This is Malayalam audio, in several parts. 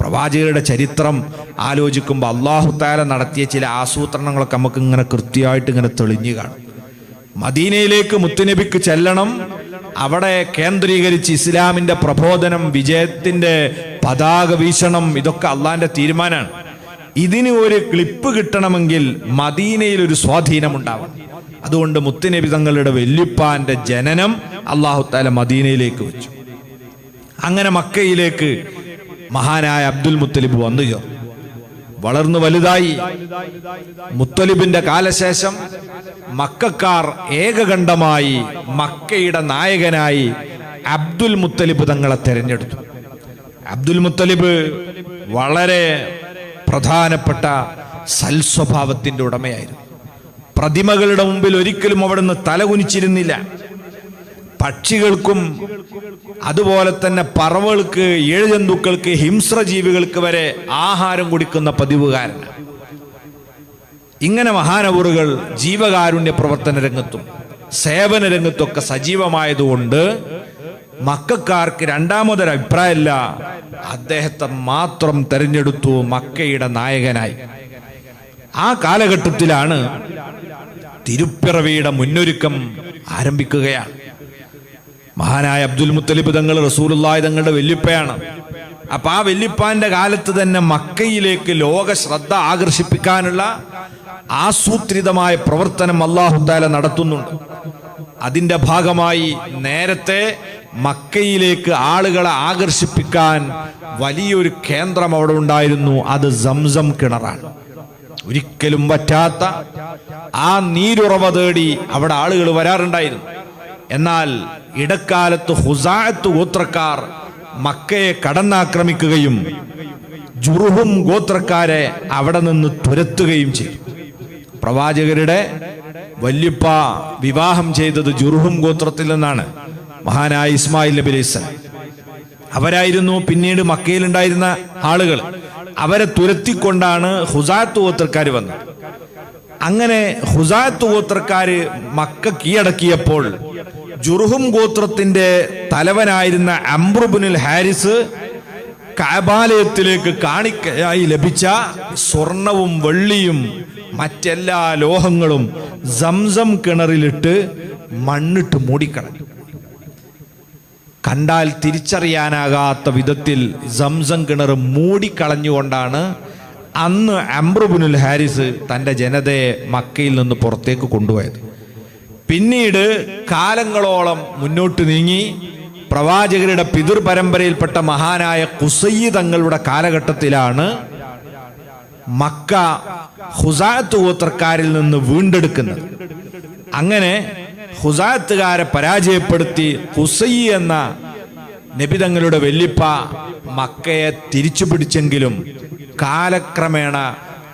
പ്രവാചകരുടെ ചരിത്രം ആലോചിക്കുമ്പോൾ അള്ളാഹു താല നടത്തിയ ചില ആസൂത്രണങ്ങളൊക്കെ നമുക്ക് ഇങ്ങനെ കൃത്യമായിട്ട് ഇങ്ങനെ തെളിഞ്ഞു കാണും. മദീനയിലേക്ക് മുത്തുനബിക്ക് ചെല്ലണം അവിടെ കേന്ദ്രീകരിച്ച് ഇസ്ലാമിന്റെ പ്രബോധനം വിജയത്തിന്റെ പതാക വീശണം ഇതൊക്കെ അള്ളാന്റെ തീരുമാനമാണ്. ഇതിന് ഒരു ക്ലിപ്പ് കിട്ടണമെങ്കിൽ മദീനയിൽ ഒരു സ്വാധീനം ഉണ്ടാവണം. അതുകൊണ്ട് മുത്തുനബി തങ്ങളുടെ വെല്ലുപ്പാന്റെ ജനനം അള്ളാഹു താല മദീനയിലേക്ക് വെച്ചു. അങ്ങനെ മക്കയിലേക്ക് മഹാനായ അബ്ദുൽ മുത്തലിബ് വന്നു. വളർന്നു വലുതായി. മുത്തലിബിന്റെ കാലശേഷം മക്കാർ ഏകകണ്ഠമായി മക്കയുടെ നായകനായി അബ്ദുൽ മുത്തലിബ് തങ്ങളെ തെരഞ്ഞെടുത്തു. അബ്ദുൽ മുത്തലിബ് വളരെ പ്രധാനപ്പെട്ട സൽസ്വഭാവത്തിന്റെ ഉടമയായിരുന്നു. പ്രതിമകളുടെ മുമ്പിൽ ഒരിക്കലും അവിടുന്ന് തലകുനിച്ചിരുന്നില്ല. പക്ഷികൾക്കും അതുപോലെ തന്നെ പറവകൾക്ക് ഏഴുജന്തുക്കൾക്ക് ഹിംസ്രജീവികൾക്ക് വരെ ആഹാരം കൊടുക്കുന്ന പതിവുകാരനാണ് ഇങ്ങനെ മഹാനവറുകൾ ജീവകാരുണ്യ പ്രവർത്തന രംഗത്തും സേവന രംഗത്തൊക്കെ സജീവമായതുകൊണ്ട് മക്കാർക്ക് രണ്ടാമതൊരു അഭിപ്രായമല്ല. അദ്ദേഹത്തെ മാത്രം തെരഞ്ഞെടുത്തു മക്കയുടെ നായകനായി. ആ കാലഘട്ടത്തിലാണ് തിരുപ്പിറവിയുടെ മുന്നൊരുക്കം ആരംഭിക്കുകയാണ്. മഹാനായ അബ്ദുൽ മുത്തലിബ് തങ്ങൾ റസൂലുള്ളാഹി തങ്ങളുടെ വെല്ലുപ്പയാണ്. അപ്പൊ ആ വെല്ലിപ്പാന്റെ കാലത്ത് തന്നെ മക്കയിലേക്ക് ലോക ശ്രദ്ധ ആകർഷിപ്പിക്കാനുള്ള ആസൂത്രിതമായ പ്രവർത്തനം അള്ളാഹുദാല നടത്തുന്നുണ്ട്. അതിന്റെ ഭാഗമായി നേരത്തെ മക്കയിലേക്ക് ആളുകളെ ആകർഷിപ്പിക്കാൻ വലിയൊരു കേന്ദ്രം അവിടെ ഉണ്ടായിരുന്നു. അത് സംസം കിണറാണ്. ഒരിക്കലും പറ്റാത്ത ആ നീരുറവ തേടി അവിടെ ആളുകൾ വരാറുണ്ടായിരുന്നു. എന്നാൽ ഇടക്കാലത്ത് ഹുസാത്ത് ഗോത്രക്കാർ മക്കയെ കടന്നാക്രമിക്കുകയും ജുറുഹും ഗോത്രക്കാരെ അവിടെ നിന്ന് തുരത്തുകയും ചെയ്തു. പ്രവാചകരുടെ വല്യപ്പ വിവാഹം ചെയ്തത് ജുറുഹും ഗോത്രത്തിൽ നിന്നാണ് മഹാനായ ഇസ്മായിൽ നബി അവരായിരുന്നു പിന്നീട് മക്കയിലുണ്ടായിരുന്ന ആളുകൾ. അവരെ തുരത്തിക്കൊണ്ടാണ് ഹുസാത്ത് ഗോത്രക്കാർ വന്നത്. അങ്ങനെ ഹുസാത്ത് ഗോത്രക്കാര് മക്ക കീഴടക്കിയപ്പോൾ ജുർഹും ഗോത്രത്തിന്റെ തലവനായിരുന്ന അംബ്രുബുനിൽ ഹാരിസ് കാബാലയത്തിലേക്ക് കാണിക്കയായി ലഭിച്ച സ്വർണവും വെള്ളിയും മറ്റെല്ലാ ലോഹങ്ങളും സംസം കിണറിലിട്ട് മണ്ണിട്ട് മൂടിക്കളഞ്ഞു. കണ്ടാൽ തിരിച്ചറിയാനാകാത്ത വിധത്തിൽ സംസം കിണർ മൂടിക്കളഞ്ഞുകൊണ്ടാണ് അന്ന് അംബ്രുബുനുൽ ഹാരിസ് തന്റെ ജനതയെ മക്കയിൽ നിന്ന് പുറത്തേക്ക് കൊണ്ടുപോയത്. പിന്നീട് കാലങ്ങളോളം മുന്നോട്ട് നീങ്ങി പ്രവാചകരുടെ പിതൃ പരമ്പരയിൽപ്പെട്ട മഹാനായ കുസയ്യി തങ്ങളുടെ കാലഘട്ടത്തിലാണ് മക്ക ഹുസാത്ത് ഗോത്രക്കാരിൽ നിന്ന് വീണ്ടെടുക്കുന്നത്. അങ്ങനെ ഹുസാത്തുകാരെ പരാജയപ്പെടുത്തി ഹുസൈ എന്ന നബിതങ്ങളുടെ വെല്ലിപ്പ മക്കയെ തിരിച്ചു പിടിച്ചെങ്കിലും കാലക്രമേണ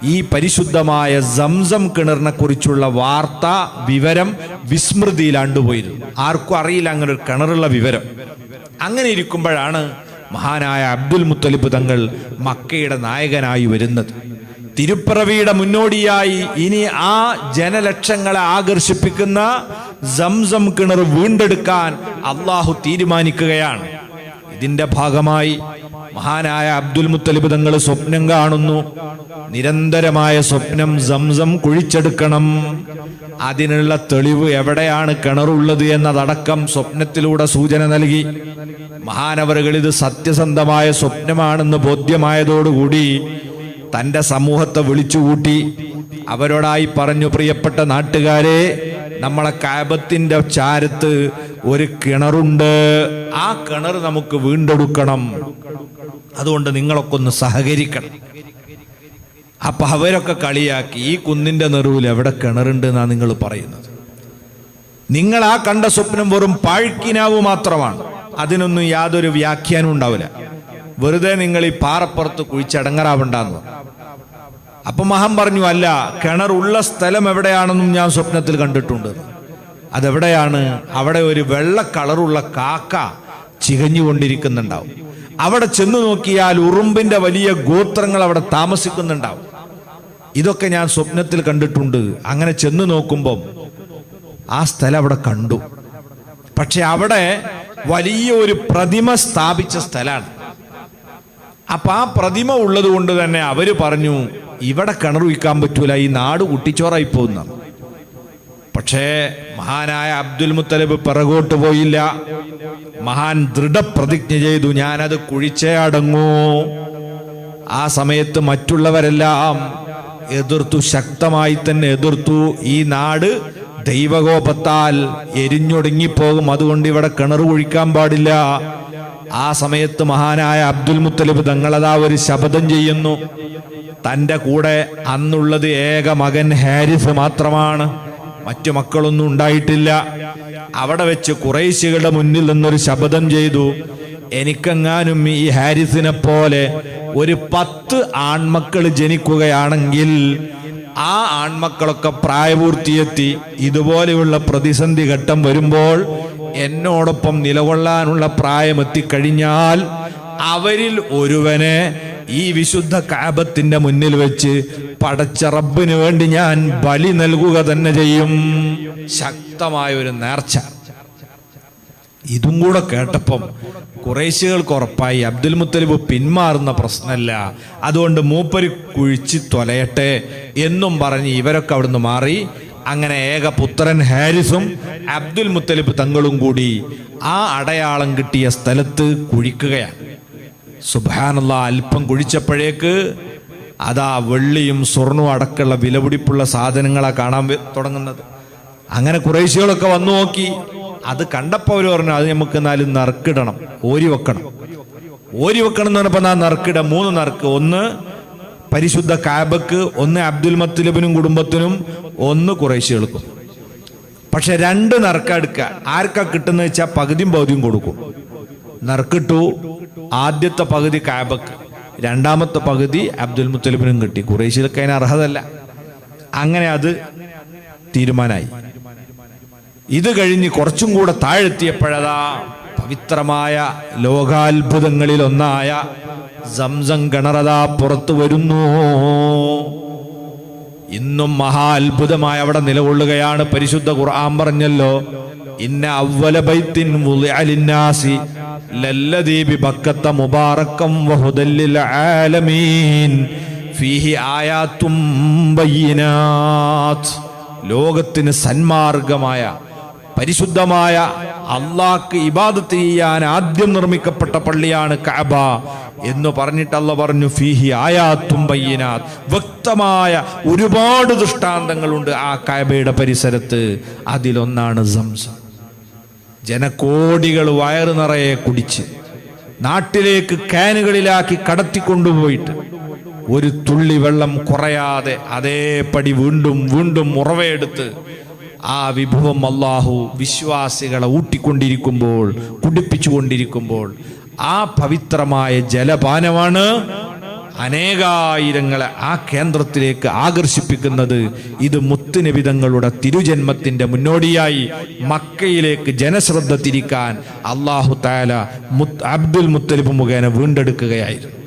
ഈ പരിശുദ്ധമായ സംസം കിണറിനെ കുറിച്ചുള്ള വാർത്ത വിവരം വിസ്മൃതിയിലാണ്ടുപോയിരുന്നു ആർക്കും അറിയില്ല അങ്ങനെ ഒരു കിണറുള്ള വിവരം. അങ്ങനെ ഇരിക്കുമ്പോഴാണ് മഹാനായ അബ്ദുൽ മുത്തലിബ് തങ്ങൾ മക്കയുടെ നായകനായി വരുന്നത്. തിരുപ്പിറവിയുടെ മുന്നോടിയായി ഇനി ആ ജനലക്ഷങ്ങളെ ആകർഷിപ്പിക്കുന്ന സംസം കിണർ വീണ്ടെടുക്കാൻ അള്ളാഹു തീരുമാനിക്കുകയാണ്. ഇതിന്റെ ഭാഗമായി മഹാനായ അബ്ദുൽ മുത്തലിബ് തങ്ങൾ സ്വപ്നം കാണുന്നു. നിരന്തരമായ സ്വപ്നം സംസം കുഴിച്ചെടുക്കണം. അതിനുള്ള തെളിവ് എവിടെയാണ് കിണറുള്ളത് എന്നതടക്കം സ്വപ്നത്തിലൂടെ സൂചന നൽകി. മഹാനവറുകൾ ഇത് സത്യസന്ധമായ സ്വപ്നമാണെന്ന് ബോധ്യമായതോടുകൂടി തന്റെ സമൂഹത്തെ വിളിച്ചുകൂട്ടി. അവരോടായി പറഞ്ഞു പ്രിയപ്പെട്ട നാട്ടുകാരെ നമ്മളെ കാബത്തിന്റെ ചാരത്ത് ഒരു കിണറുണ്ട്. ആ കിണർ നമുക്ക് വീണ്ടെടുക്കണം. അതുകൊണ്ട് നിങ്ങളൊക്കെ ഒന്ന് സഹകരിക്കണം. അപ്പൊ അവരൊക്കെ കളിയാക്കി ഈ കുന്നിന്റെ നെറുവിൽ എവിടെ കിണറുണ്ട് എന്നാണ് നിങ്ങൾ പറയുന്നത്? നിങ്ങൾ ആ കണ്ട സ്വപ്നം വെറും പാഴ്ക്കിനാവ് മാത്രമാണ്. അതിനൊന്നും യാതൊരു വ്യാഖ്യാനവും ഉണ്ടാവില്ല. വെറുതെ നിങ്ങൾ ഈ പാറപ്പുറത്ത് കുഴിച്ചടങ്ങറാവണ്ടെന്ന്. അപ്പൊ മഹം പറഞ്ഞു അല്ല കിണറുള്ള സ്ഥലം എവിടെയാണെന്നും ഞാൻ സ്വപ്നത്തിൽ കണ്ടിട്ടുണ്ട്. അതെവിടെയാണ്? അവിടെ ഒരു വെള്ള കളറുള്ള കാക്ക ചികഞ്ഞുകൊണ്ടിരിക്കുന്നുണ്ടാവും. അവിടെ ചെന്നു നോക്കിയാൽ ഉറുമ്പിന്റെ വലിയ ഗോത്രങ്ങൾ അവിടെ താമസിക്കുന്നുണ്ടാവും. ഇതൊക്കെ ഞാൻ സ്വപ്നത്തിൽ കണ്ടിട്ടുണ്ട്. അങ്ങനെ ചെന്നു നോക്കുമ്പം ആ സ്ഥലം അവിടെ കണ്ടു. പക്ഷെ അവിടെ വലിയ ഒരു പ്രതിമ സ്ഥാപിച്ച സ്ഥലമാണ്. അപ്പൊ ആ പ്രതിമ ഉള്ളത് കൊണ്ട് തന്നെ അവർ പറഞ്ഞു ഇവിടെ കിണർ വയ്ക്കാൻ പറ്റൂല ഈ നാട് കുട്ടിച്ചോറായി പോകുന്ന. പക്ഷേ മഹാനായ അബ്ദുൽ മുത്തലിബ് പിറകോട്ട് പോയില്ല. മഹാൻ ദൃഢപ്രതിജ്ഞ ചെയ്തു ഞാനത് കുഴിച്ചേ അടങ്ങൂ. ആ സമയത്ത് മറ്റുള്ളവരെല്ലാം എതിർത്തു ശക്തമായി തന്നെ എതിർത്തു. ഈ നാട് ദൈവകോപത്താൽ എരിഞ്ഞൊടുങ്ങിപ്പോകും. അതുകൊണ്ട് ഇവിടെ കിണർ കുഴിക്കാൻ പാടില്ല. ആ സമയത്ത് മഹാനായ അബ്ദുൽ മുത്തലിബ് തങ്ങളതാ ഒരു ശപഥം ചെയ്യുന്നു. തന്റെ കൂടെ അന്നുള്ളത് ഏക മകൻ ഹാരിസ് മാത്രമാണ്. മറ്റു മക്കളൊന്നും ഉണ്ടായിട്ടില്ല. അവിടെ വെച്ച് കുറേശികളുടെ മുന്നിൽ നിന്നൊരു ശപഥം ചെയ്തു. എനിക്കെങ്ങാനും ഈ ഹാരിസിനെ പോലെ ഒരു പത്ത് ആൺമക്കൾ ജനിക്കുകയാണെങ്കിൽ ആ ആൺമക്കളൊക്കെ പ്രായപൂർത്തിയെത്തി ഇതുപോലെയുള്ള പ്രതിസന്ധി ഘട്ടം വരുമ്പോൾ എന്നോടൊപ്പം നിലകൊള്ളാനുള്ള പ്രായമെത്തിക്കഴിഞ്ഞാൽ അവരിൽ ഒരുവനെ ഈ വിശുദ്ധ കാബത്തിന്റെ മുന്നിൽ വെച്ച് പടച്ച റബ്ബിന് വേണ്ടി ഞാൻ ബലി നൽകുക തന്നെ ചെയ്യും. ശക്തമായ ഒരു നേർച്ച. ഇതും കൂടെ കേട്ടപ്പം കുറേശ്ശികൾക്ക് ഉറപ്പായി അബ്ദുൽ മുത്തലിബ് പിന്മാറുന്ന പ്രശ്നമല്ല. അതുകൊണ്ട് മൂപ്പര് കുഴിച്ച് തൊലയട്ടെ എന്നും പറഞ്ഞ് ഇവരൊക്കെ അവിടുന്ന് മാറി. അങ്ങനെ ഏക പുത്രൻ ഹാരിസും അബ്ദുൽ മുത്തലിബ് തങ്ങളും കൂടി ആ അടയാളം കിട്ടിയ സ്ഥലത്ത് കുഴിക്കുകയാണ്. സുബാനുള്ള അല്പം കുഴിച്ചപ്പോഴേക്ക് അതാ വെള്ളിയും സ്വർണവും അടക്കമുള്ള വിലപിടിപ്പുള്ള സാധനങ്ങളാ കാണാൻ തുടങ്ങുന്നത്. അങ്ങനെ കുറേശ്ശികളൊക്കെ വന്നു നോക്കി. അത് കണ്ടപ്പോൾ അവർ പറഞ്ഞു അത് നമുക്ക് എന്നാലും നറുക്കിടണം ഓരി വെക്കണം. ഓരി വെക്കണം എന്ന് പറഞ്ഞപ്പോൾ ആ നറുക്കിട? മൂന്ന് നറുക്ക്. ഒന്ന് പരിശുദ്ധ കാബക്ക് ഒന്ന് അബ്ദുൽ മത്തുലബിനും കുടുംബത്തിനും ഒന്ന് കുറേശ്ശികൾക്കും പക്ഷെ രണ്ട് നറുക്കെടുക്കുക ആർക്കാ കിട്ടുന്ന വെച്ചാൽ പകുതിയും പകുതിയും കൊടുക്കും. നറുക്കിട്ടു. ആദ്യത്തെ പകുതി കാബക്ക് രണ്ടാമത്തെ പകുതി അബ്ദുൽ മുത്തലിബിനും കിട്ടി. കുറേശ്ശിലൊക്കെ അതിന് അർഹതല്ല. അങ്ങനെ അത് തീരുമാനമായി ഇത് കഴിഞ്ഞ് കുറച്ചും കൂടെ താഴെത്തിയപ്പോഴതാ പവിത്രമായ ലോകാത്ഭുതങ്ങളിൽ ഒന്നായ സംസം കിണറതാ പുറത്തു വരുന്നു. ഇന്നും മഹാ അത്ഭുതമായി അവിടെ നിലകൊള്ളുകയാണ്. പരിശുദ്ധ ഖുർആൻ പറഞ്ഞല്ലോ ഇന്ന അവല ബൈത്തിൻ വുളിഅ ലിന്നാസി ലല്ലദീ ബിബക്കത്ത മുബാറക്കം വഹുദല്ലിൽ ആലമീൻ ഫീഹി ആയാത്തും ബയ്യിനാത്ത്. ലോകത്തിന് സന്മാർഗമായ പരിശുദ്ധമായ അള്ളാക്ക് ഇബാദത്ത് ചെയ്യാൻ ആദ്യം നിർമ്മിക്കപ്പെട്ട പള്ളിയാണ് കഅബ എന്ന് പറഞ്ഞിട്ട് അല്ല പറഞ്ഞു ഫീഹി ആയാത്തും ബയ്യനാത്ത്. വ്യക്തമായ ഒരുപാട് ദൃഷ്ടാന്തങ്ങളുണ്ട് ആ കഅബയുടെ പരിസരത്ത്. അതിലൊന്നാണ് സംസം. ജനകോടികൾ വയറ് നിറയെ കുടിച്ച് നാട്ടിലേക്ക് കാനുകളിലാക്കി കടത്തിക്കൊണ്ടുപോയിട്ട് ഒരു തുള്ളി വെള്ളം കുറയാതെ അതേപടി വീണ്ടും വീണ്ടും ഉറവയെടുത്ത് ആ വിഭവം അള്ളാഹു വിശ്വാസികളെ ഊട്ടിക്കൊണ്ടിരിക്കുമ്പോൾ കുടിപ്പിച്ചുകൊണ്ടിരിക്കുമ്പോൾ ആ പവിത്രമായ ജലപാനമാണ് അനേകായിരങ്ങളെ ആ കേന്ദ്രത്തിലേക്ക് ആകർഷിപ്പിക്കുന്നത്. ഇത് മുത്തുനിബിതങ്ങളുടെ തിരുജന്മത്തിന്റെ മുന്നോടിയായി മക്കയിലേക്ക് ജനശ്രദ്ധ തിരിക്കാൻ അള്ളാഹു താല മുത്ത് അബ്ദുൽ മുത്തലിബ് മുഖേന വീണ്ടെടുക്കുകയായിരുന്നു.